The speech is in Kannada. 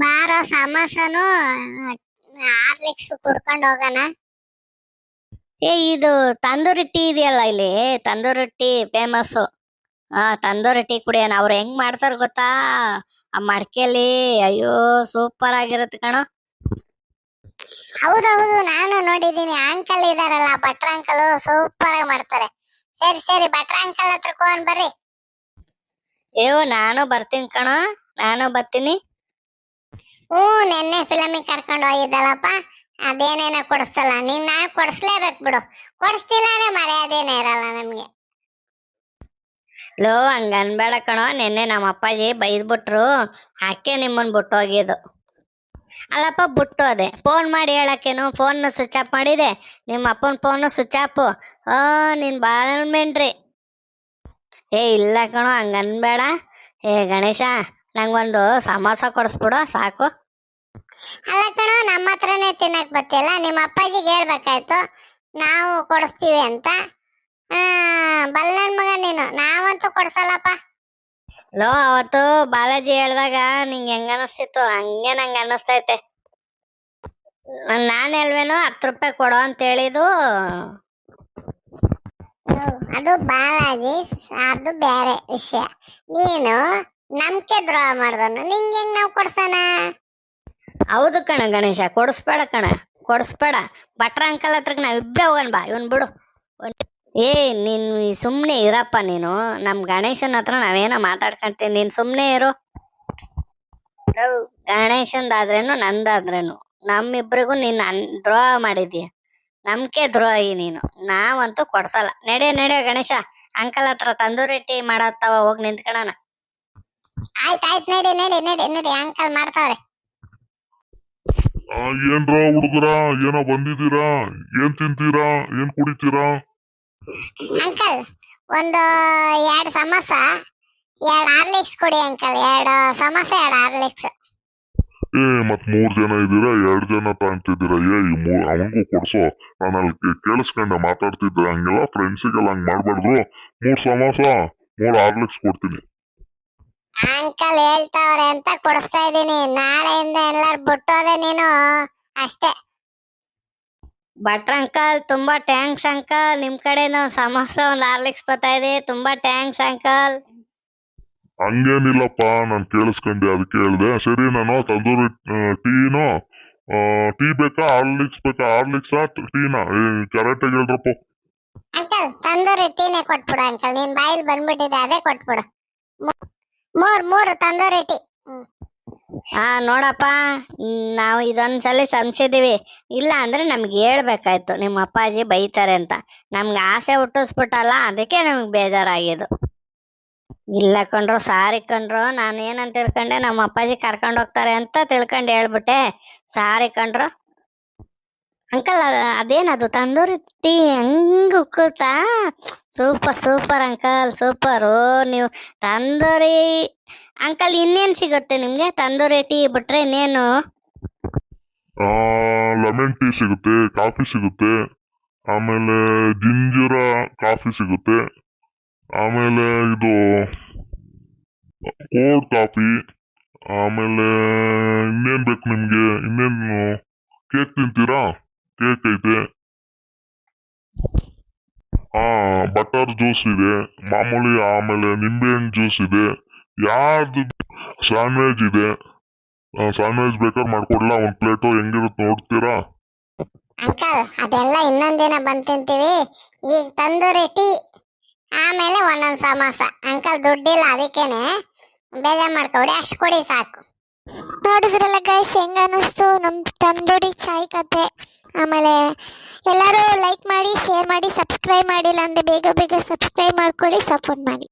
ಬಾರೋ ಸಮೋಸನು ಹಾರ್ಲಿಕ್ಸ್ ಕುಡ್ಕೊಂಡು ಹೋಗೋಣ. ಏ ಇದು ತಂದೂರಿ ಟೀ ಇದೆಯಲ್ಲ ಇಲ್ಲಿ? ತಂದೂರಿ ಟೀ ಫೇಮಸ್ ಹಾ ತಂದೂರಿ ಟೀ ಕುಡಿಯೋಣ. ಅವ್ರು ಹೆಂಗ್ ಮಾಡ್ತಾರ ಗೊತ್ತಾ? ಆ ಮಡಕೆಯಲ್ಲಿ ಅಯ್ಯೋ ಸೂಪರ್ ಆಗಿರುತ್ತೆ ಕಣೋ. ಹೌದೌದು ನಾನು ನೋಡಿದೀನಿ ಅಂಕಲ್ ಇದಾರಲ್ಲ ಭಟ್ರ ಅಂಕಲ್ ಸೂಪರ್ ಆಗಿ ಮಾಡ್ತಾರೆ. ಸರಿ ಸರಿ ಭಟ್ರ ಅಂಕಲ್ ಹತ್ರ ಕೋನ್ ಬರ್ರಿ. ಏ ನಾನು ಬರ್ತೀನಿ ಕಣೋ. ನಾನು ಬರ್ತೀನಿ. ಹ್ಞೂ, ನೆನ್ನೆ ಫಿಲಮಿಗೆ ಕರ್ಕೊಂಡು ಹೋಗಿದ್ದಲ್ಲಪ್ಪ ಅದೇನೇನ ಕೊಡಿಸಲ್ಲ. ನೀನ್ ನಾನು ಕೊಡಿಸ್ಲೇಬೇಕು ಬಿಡು. ಕೊಡಿಸ್ತಿಲ್ಲ ಅಂದ್ರೆ ಮರ್ಯಾದೆನೇ ಇರಲ್ಲ ನಮ್ಗೆ. ಲೋ ಹಂಗ ಅನ್ಬೇಡ ಕಣೋ. ನಿನ್ನೆ ನಮ್ಮ ಅಪ್ಪಾಜಿ ಬೈದ್ಬಿಟ್ರು. ಹಾಕೆ ನಿಮ್ಮನ್ ಬಿಟ್ಟು ಹೋಗಿದ್ದು ಅಲ್ಲಪ್ಪ, ಬಿಟ್ಟೋದೆ. ಫೋನ್ ಮಾಡಿ ಹೇಳಕ್ಕೇನು? ಫೋನ್ ಸ್ವಿಚ್ ಆಫ್ ಮಾಡಿದೆ. ನಿಮ್ಮ ಅಪ್ಪನ ಫೋನ್ ಸ್ವಿಚ್ ಆಫ್ ಆ ನೀನ್ ಬಾಳ ಮೇನ್ರಿ ಏ, ಇಲ್ಲ ಕಣೋ ಹಂಗ ಅನ್ಬೇಡ ಏ, ಗಣೇಶ ನಂಗೊಂದು ಸಮೋಸ ಕೊಡಿಸ್ಬಿಡು ಸಾಕು. ಅಲ್ಲ ಕಣೋ ನಮ್ಮ ಹತ್ರನೇ ತಿನ್ನಕ್ ಬರ್ತಿಲ್ಲ ನಿಮ್ಮ ಅಪ್ಪಾಜಿಗೆ ಹೇಳ್ಬೇಕಾಯ್ತು ನಾವು ಕೊಡಿಸ್ತೀವಿ ಅಂತ. ಬಲ್ಲನ್ ಮಗ ನೀನು ನಾವಂತೂ ಕೊಡ್ಸಲ್ಲಪ್ಪ. ಲೋ ಅವತ್ತು ಬಾಲಾಜಿ ಹೇಳ್ದಾಗ ನಿಂಗೆ ಹೆಂಗ ಅನಿಸ್ತಿತ್ತು? ಹಂಗೆ ನಂಗೆ ಅನ್ನಿಸ್ತೈತೆ ನಾನು ಹೇಳ್ವೇನು ಹತ್ತು ರೂಪಾಯಿ ಕೊಡು ಅಂತ ಹೇಳಿದು ಅದು ಬಾಲಾಜಿ ಅದು ಬೇರೆ ವಿಷಯ. ನೀನು ನಂಬಿಕೆ ದ್ರೋಹ ಮಾಡ್ದನು ನಿಂಗೆ ನಾವು ಕೊಡ್ಸೋಣ ಹೌದು ಕಣ ಗಣೇಶ, ಕೊಡಿಸ್ಬೇಡ ಕಣ, ಕೊಡಿಸ್ಬೇಡ. ಭಟ್ರ ಅಂಕಲ್ ಹತ್ರಕ್ಕೆ ನಾವು ಇಬ್ಬರೇ ಹೋಗೋಣ ಬಾ, ಇವನ್ ಬಿಡು. ಏ, ನೀನ್ ಸುಮ್ಮನೆ ಇರಪ್ಪ ನೀನು. ನಮ್ ಗಣೇಶನ ಹತ್ರ ನಾವೇನೋ ಮಾತಾಡ್ಕೊಂತೀನಿ ನೀನ್ ಸುಮ್ಮನೆ ಇರು. ಗಣೇಶಂದಾದ್ರೇನು, ನಂದಾದ್ರೇನು. ನಮ್ಮಿಬ್ರಿಗೂ ನೀನ್ ಅನ್- ದ್ರೋಹ ಮಾಡಿದೀಯ? ನಂಬಿಕೆ ದ್ರೋಹಿ ನೀನು. ನಾವಂತೂ ಕೊಡ್ಸಲ್ಲ. ನಡೆ ನಡೆ ಗಣೇಶ. ಅಂಕಲ್ ಹತ್ರ ತಂದೂರಿ ಟೀ ಮಾಡತ್ತವ ಹೋಗಿ ನಿಂತ್ಕೊಳ್ಳೋಣ ಆಯ್ತು ಆಯ್ತು ನಡಿ ನಡಿ ನಡಿ ನಡಿ ಅಂಕಲ್ ಮಾಡ್ತಾವ್ರೆ. ಏನ್ರಾ ಹುಡುಗರ? ಏನೋ ಬಂದಿದ್ದೀರಾ? ಏನ್ ತಿಂತೀರಾ? ಏನ್ ಕುಡಿತೀರಾ? ಅಂಕಲ್ ಒಂದು ಎರಡು ಸಮೋಸ ಎರಡು ಹಾರ್ಲಿಕ್ಸ್ ಕೊಡಿ ಅಂಕಲ್ ಎರಡು ಸಮೋಸ ಎರಡು ಹಾರ್ಲಿಕ್ಸ್ ಏ ಮತ್ ಮೂರ್ ಜನ ಇದ್ದೀರಾ? ಎರಡ್ ಜನ ತಾಂತಿದ್ದೀರಾ ಏ ಈ ಮೂ ಅವನಿಗೂ ಕೊಡ್ಸೋ. ನಾನು ಅಲ್ಲಿ ಮಾತಾಡ್ತಿದ್ರು ಕೇಳಿಸ್ಕೊಂಡೆ ಮಾತಾಡ್ತಿದ್ದೆ. ಹಂಗೆಲ್ಲ ಫ್ರೆಂಡ್ಸಿಗೆಲ್ಲ ಹಂಗ್ ಮಾಡ್ಬಾರ್ದು. ಮೂರ್ ಸಮೋಸ ಮೂರ್ ಹಾರ್ಲಿಕ್ಸ್ ಕೊಡ್ತೀನಿ. ಅಂಕಲ್ ಹೇಳ್ತಾವ್ರೆ ಅಂತ ಕೊಡಿಸ್ತಾ ಇದೀನಿ ನಾಳೆಯಿಂದ ಎಲ್ಲಾರು ಬಿಟ್ಟೋದೆ ನೀನು. ಅಷ್ಟೇ. ಭಟ್ರ ಅಂಕಲ್ ತುಂಬಾ ಟ್ಯಾಂಕ್ಸ್ ಅಂಕಲ್ ನಿಮ್ ಕಡೆನೂ ಸಮಸ್ಯೆ ಒಂದು ಹಾರ್ಲಿಕ್ಸ್ ಬರ್ತಾ ಇದೆ. ತುಂಬಾ ಟ್ಯಾಂಕ್ಸ್ ಅಂಕಲ್ ಹಂಗೇನಿಲ್ಲಪ್ಪ ನಾನು ಕೇಳಿಸ್ಕೊಂಡೆ ಅದಕ್ಕೆ ಹೇಳ್ದೆ. ಸರಿ ನಾನು ತಂದೂರಿ ಟೀನು ಟೀ ಬೇಕಾ ಹಾರ್ಲಿಕ್ಸ್ ಬೇಕಾ? ಹಾರ್ಲಿಕ್ಸಾ ಟೀನಾ? ಕರೆಕ್ಟಾಗಿ ಹೇಳ್ರಪ್ಪ ಅಂಕಲ್ ತಂದೂರಿ ಟೀನೇ ಕೊಟ್ಬಿಡು ಅಂಕಲ್ ನಿನ್ ಬಾಯಿಲ್ ಬಂದ್ಬಿಟ್ಟಿದೆ ಅದೇ ಕೊಟ್ಬಿಡು. ಮೂರ್, ಮೂರು ತಂದೂರಿ ಟೀ ಹಾ, ನೋಡಪ್ಪ, ನಾವು ಇದೊಂದ್ಸಲಿ ಸಂಸಿದೀವಿ. ಇಲ್ಲ ಅಂದ್ರೆ ನಮ್ಗೆ ಹೇಳ್ಬೇಕಾಯ್ತು, ನಿಮ್ಮ ಅಪ್ಪಾಜಿ ಬೈತಾರೆ ಅಂತ. ನಮ್ಗೆ ಆಸೆ ಹುಟ್ಟಿಸ್ಬಿಟ್ಟಲ್ಲ, ಅದಕ್ಕೆ ನಮ್ಗೆ ಬೇಜಾರಾಗಿದ್ದು ಇಲ್ಲ ಕಂಡ್ರು ಸಾರಿ ಕಂಡ್ರು ನಾನು ಏನಂತ ತಿಳ್ಕೊಂಡೆ, ನಮ್ಮ ಅಪ್ಪಾಜಿ ಕರ್ಕೊಂಡು ಹೋಗ್ತಾರೆ ಅಂತ ತಿಳ್ಕೊಂಡು ಹೇಳ್ಬಿಟ್ಟೆ. ಸಾರಿ ಕಂಡ್ರು ಅಂಕಲ್ ಅದೇನದು ತಂದೂರಿ ಹೆಂಗ್ ಉಕ್ಕುತ್ತಾ? ಸೂಪರ್ ಸೂಪರ್ ಅಂಕಲ್ ಸೂಪರ್ ನೀವು ತಂದೂರಿ ಅಂಕಲ್ ಇನ್ನೇನು ಸಿಗುತ್ತೆ ನಿಮಗೆ? ತಂದೂರಿ ಟೀ ಬಿಟ್ರೆ ಇನ್ನೇನು? ಲೆಮನ್ ಟೀ ಸಿಗುತ್ತೆ ಕಾಫಿ ಸಿಗುತ್ತೆ, ಆಮೇಲೆ ಜಿಂಜರ ಕಾಫಿ ಸಿಗುತ್ತೆ, ಆಮೇಲೆ ಇದು ಕೋಲ್ಡ್ ಕಾಫಿ ಆಮೇಲೆ ಇನ್ನೇನು ಬೇಕು ನಿಮಗೆ? ಇನ್ನೇನು ಕೇಕ್ ತಿಂತೀರಾ? ಕೇಕ್ ಐತೆ. ಹಾ ಬಟರ್ ಜ್ಯೂಸ್ ಇದೆ ಮಾಮೂಲಿ ಆಮೇಲೆ ನಿಂಬೆಹಣ್ಣು ಜ್ಯೂಸ್ ಇದೆ ಯಾರ್ದು ಸ್ಯಾಂಡ್ವೇಜ್ ಇದೆ ಸ್ಯಾಂಡ್ವೇಜ್ ಬೇಕಾದ್ರೆ ಮಾಡ್ಕೊಡ್ಲಾ ಒಂದು ಪ್ಲೇಟು ಹೆಂಗಿರುತ್ತೆ ನೋಡ್ತೀರಾ? ಅಂಕಲ್ ಅದೆಲ್ಲ ಇನ್ನೊಂದಿನ ಬಂದು ತಿಂತೀವಿ. ಈಗ ತಂದೂರಿ ಟೀ ಆಮೇಲೆ ಒಂದೊಂದು ಸಮೋಸ. ಅಂಕಲ್ ದುಡ್ಡಿಲ್ಲ ಅದಕ್ಕೇನೆ ಬೇಜಾರ್ ಮಾಡ್ಕೊಡಿ ಅಷ್ಟು ಕೊಡಿ ಸಾಕು. ನೋಡಿದ್ರಲ್ಲ ಗೈಸ್ ಹೆಂಗ ಅನ್ನಿಸ್ತು ನಮ್ ತಂದೂರಿ ಚಾಯ್ ಕತೆ. ಆಮೇಲೆ ಎಲ್ಲರೂ ಲೈಕ್ ಮಾಡಿ ಶೇರ್ ಮಾಡಿ ಸಬ್ಸ್ಕ್ರೈಬ್ ಮಾಡಿಲ್ಲ ಅಂದ್ರೆ ಬೇಗ ಬೇಗ ಸಬ್ಸ್ಕ್ರೈಬ್ ಮಾಡ್ಕೊಳ್ಳಿ ಸಪೋರ್ಟ್ ಮಾಡಿ.